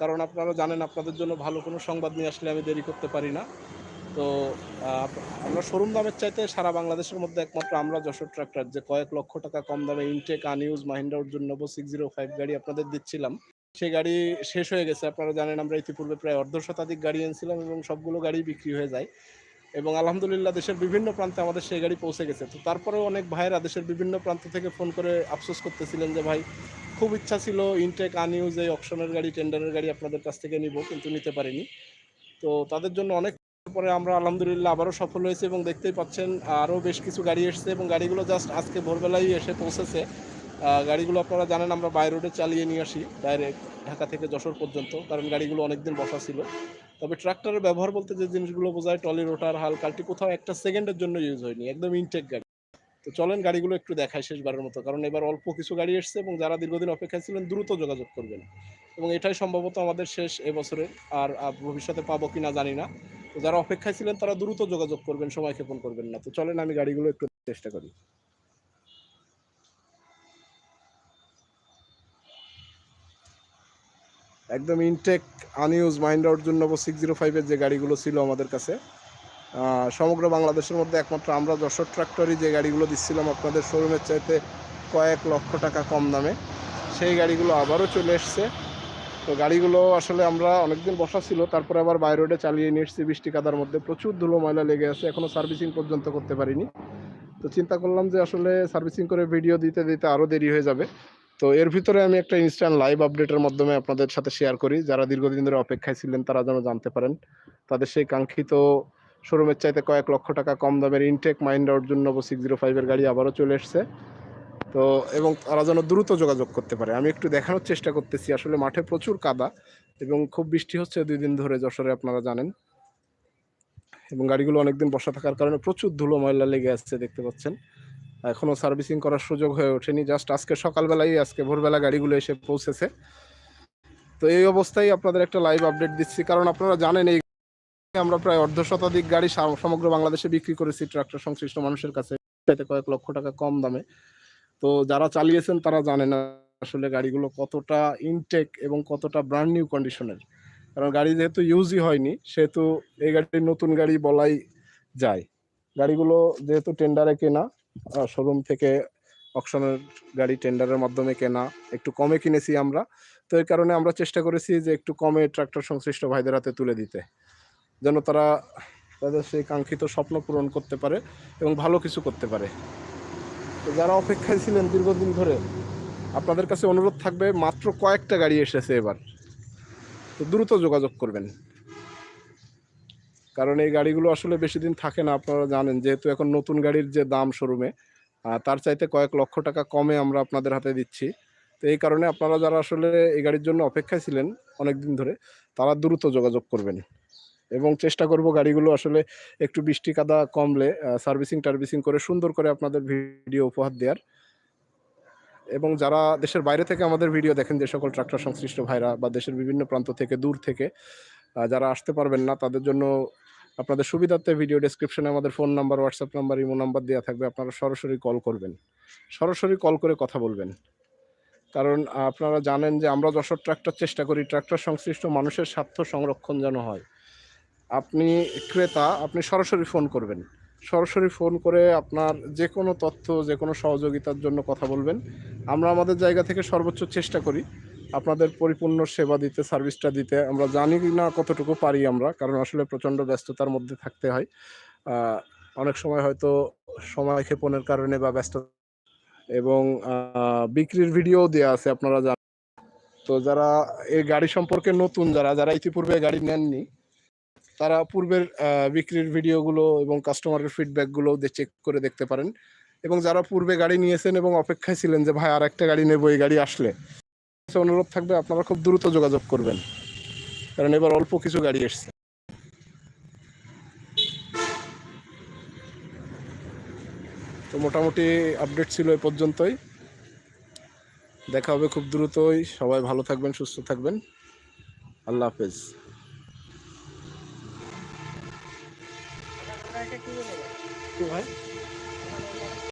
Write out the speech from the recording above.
কারণ আপনারা জানেন আপনাদের জন্য ভালো কোনো সংবাদ নিয়ে আসলে আমি দেরি করতে পারি না। তো আমরা শোরুম দামের চাইতে সারা বাংলাদেশের মধ্যে একমাত্র আমরা যশোর ট্রাক্টর, যে কয়েক লক্ষ টাকা কম দামে ইনটেক আনইউজ মাহিন্দ্রা নব সিক্স জিরো ফাইভ গাড়ি আপনাদের দিচ্ছিলাম। সেই গাড়ি শেষ হয়ে গেছে, আপনারা জানেন আমরা ইতিপূর্বে প্রায় অর্ধ শতাধিক গাড়ি এনেছিলাম এবং সবগুলো গাড়ি বিক্রি হয়ে যায়। এবং আলহামদুলিল্লাহ দেশের বিভিন্ন প্রান্তে আমাদের সেই গাড়ি পৌঁছে গেছে। তো তারপরেও অনেক ভাইয়েরা দেশের বিভিন্ন প্রান্ত থেকে ফোন করে আফসোস করতেছিলেন যে, ভাই খুব ইচ্ছা ছিল ইনটেক আনইউজ এই অপশনের গাড়ি টেন্ডারের গাড়ি আপনাদের কাছ থেকে নিব, কিন্তু নিতে পারিনি। তো তাদের জন্য অনেক পরে আমরা আলহামদুলিল্লাহ আবারও সফল হয়েছে এবং দেখতেই পাচ্ছেন, আরও বেশ কিছু গাড়ি এসছে এবং গাড়িগুলো জাস্ট আজকে ভোরবেলায় এসে পৌঁছেছে। গাড়িগুলো আপনারা জানেন, আমরা বাই রোডে চালিয়ে নিয়ে আসি ডাইরেক্ট ঢাকা থেকে যশোর পর্যন্ত, কারণ গাড়িগুলো অনেকদিন বসা ছিল। তবে ট্রাক্টরের ব্যবহার বলতে যে জিনিসগুলো বোঝায় টলি রোটার হাল কাল্টি কোথাও একটা সেকেন্ডের জন্য ইউজ হয়নি, একদম ইনটেক গাড়ি। তো চলেন গাড়িগুলো একটু দেখাই শেষবারের মতো, কারণ এবার অল্প কিছু গাড়ি এসছে এবং যারা দীর্ঘদিন অপেক্ষায় ছিলেন দ্রুত যোগাযোগ করবেন। এবং এটাই সম্ভবত আমাদের শেষ এবছরে আর ভবিষ্যতে পাবো কি না জানি না। তো যারা অপেক্ষায় ছিলেন তারা দ্রুত যোগাযোগ করবেন সময় ক্ষেপণ করবেন না। তো চলেন আমি গাড়িগুলো একটু চেষ্টা করি। একদম ইনটেক আনইউজ মাইন্ডা অর্জুন নব সিক্স জিরো ফাইভের যে গাড়িগুলো ছিল আমাদের কাছে সমগ্র বাংলাদেশের মধ্যে একমাত্র আমরা যশোর ট্রাক্টরই যে গাড়িগুলো দিচ্ছিলাম আপনাদের শোরুমের চাইতে কয়েক লক্ষ টাকা কম দামে, সেই গাড়িগুলো আবারও চলে এসছে। তো গাড়িগুলো আসলে আমরা অনেকদিন বসা ছিল, তারপরে আবার রোডে চালিয়ে নিয়ে এসেছি। বৃষ্টি কাদার মধ্যে প্রচুর ধুলো, ময়লা লেগে আছে এখনও সার্ভিসিং পর্যন্ত করতে পারিনি। তো চিন্তা করলাম যে আসলে সার্ভিসিং করে ভিডিও দিতে দিতে আরও দেরি হয়ে যাবে। তো এর ভিতরে আমি একটা ইনস্ট্যান্ট লাইভ আপডেটের মাধ্যমে আপনাদের সাথে শেয়ার করি। যারা দীর্ঘদিন ধরে অপেক্ষায় ছিলেন, তারা যেন জানতে পারেন। তাদের সেই কাঙ্ক্ষিত শোরুমের চাইতে কয়েক লক্ষ টাকা কম দামের ইনটেক মাইন্ড অর্জুন নব সিক্স জিরো ফাইভের গাড়ি আবারও চলে এসছে। তো, এবং তারা যেন দ্রুত যোগাযোগ করতে পারে। আমি একটু দেখানোর চেষ্টা করতেছি। আসলে মাঠে প্রচুর কাদা এবং খুব বৃষ্টি হচ্ছে দুই দিন ধরে, যশোরে আপনারা জানেন। এবং গাড়িগুলো অনেকদিন বসা থাকার কারণে প্রচুর ধুলো ময়লা লেগে আসছে দেখতে পাচ্ছেন। এখনও সার্ভিসিং করার সুযোগ হয়ে ওঠেনি। জাস্ট আজকে সকালবেলাই, আজকে ভোরবেলা গাড়িগুলো এসে পৌঁছেছে। তো এই অবস্থায় আপনাদের একটা লাইভ আপডেট দিচ্ছি। কারণ আপনারা জানেন এই আমরা প্রায় অর্ধ শতাধিক গাড়ি সমগ্র বাংলাদেশে বিক্রি করেছি, ট্রাক্টর সংশ্লিষ্ট মানুষের কাছে। কয়েক লক্ষ টাকা কম দামে। তো যারা চালিয়েছেন, তারা জানেন আসলে গাড়িগুলো কতটা ইনটেক এবং কতটা ব্র্যান্ড নিউ কন্ডিশনের কারণ গাড়ি যেহেতু ইউজই হয়নি, সেহেতু এই গাড়ির নতুন গাড়ি বলাই যায়। গাড়িগুলো যেহেতু টেন্ডারে কেনা শোরুম থেকে অকশনের গাড়ি টেন্ডারের মাধ্যমে কেনা, একটু কমে কিনেছি আমরা। তো এই কারণে আমরা চেষ্টা করেছি যে একটু কমে ট্রাক্টর সংশ্লিষ্ট ভাইদের হাতে তুলে দিতে। যেন তারা তাদের সেই কাঙ্ক্ষিত স্বপ্ন পূরণ করতে পারে এবং ভালো কিছু করতে পারে। তো যারা অপেক্ষায় ছিলেন দীর্ঘদিন ধরে, আপনাদের কাছে অনুরোধ থাকবে, মাত্র কয়েকটা গাড়ি এসেছে এবার। তো দ্রুত যোগাযোগ করবেন। কারণ এই গাড়িগুলো আসলে বেশি দিন থাকে না, আপনারা জানেন। যেহেতু এখন নতুন গাড়ির যে দাম শোরুমে তার চাইতে কয়েক লক্ষ টাকা কমে আমরা আপনাদের হাতে দিচ্ছি। তো এই কারণে আপনারা যারা আসলে এই গাড়ির জন্য অপেক্ষায় ছিলেন অনেক দিন ধরে, তারা দ্রুত যোগাযোগ করবেন। এবং চেষ্টা করব গাড়িগুলো আসলে একটু বৃষ্টি কাদা কমলে সার্ভিসিং টার্ভিসিং করে সুন্দর করে আপনাদের ভিডিও উপহার দেওয়ার এবং যারা দেশের বাইরে থেকে আমাদের ভিডিও দেখেন, যে সকল ট্রাক্টর সংশ্লিষ্ট ভাইরা বা দেশের বিভিন্ন প্রান্ত থেকে দূর থেকে যারা আসতে পারবেন না, তাদের জন্য আপনাদের সুবিধার্থে ভিডিও ডেসক্রিপশনে আমাদের phone number WhatsApp number imo number দেওয়া থাকবে। আপনারা সরাসরি কল করবেন। সরাসরি কল করে কথা বলবেন। কারণ আপনারা জানেন যে আমরা যশোর ট্রাক্টর চেষ্টা করি, ট্রাক্টর সংশ্লিষ্ট মানুষের স্বার্থ সংরক্ষণ যেন হয়। আপনি ক্রেতা, আপনি সরাসরি ফোন করবেন। সরাসরি ফোন করে আপনার যে কোনো তথ্য, যে কোনো সহযোগিতার জন্য কথা বলবেন। আমরা আমাদের জায়গা থেকে সর্বোচ্চ চেষ্টা করি আপনাদের পরিপূর্ণ সেবা দিতে, সার্ভিসটা দিতে। আমরা জানি না কতটুকু পারি আমরা, কারণ আসলে প্রচণ্ড ব্যস্ততার মধ্যে থাকতে হয়। অনেক সময় হয়তো সময় ক্ষেপণের কারণে বা ব্যস্ত এবং বিক্রির ভিডিও দেওয়া আছে, আপনারা জানেন। তো যারা এই গাড়ি সম্পর্কে নতুন, যারা যারা ইতিপূর্বে গাড়ি নেননি তারা পূর্বের বিক্রির ভিডিওগুলো এবং কাস্টমারের ফিডব্যাকগুলো চেক করে দেখতে পারেন। এবং যারা পূর্বে গাড়ি নিয়েছেন এবং অপেক্ষায় ছিলেন যে, ভাই আর একটা গাড়ি নেব, এই গাড়ি আসলে। অনুরোধ থাকবে, আপনারা খুব দ্রুত যোগাযোগ করবেন। কারণ এবার অল্প কিছু গাড়ি এসছে। তো মোটামুটি আপডেট ছিল এ পর্যন্তই। দেখা হবে খুব দ্রুতই। সবাই ভালো থাকবেন, সুস্থ থাকবেন। আল্লাহ হাফেজ। তো ভাই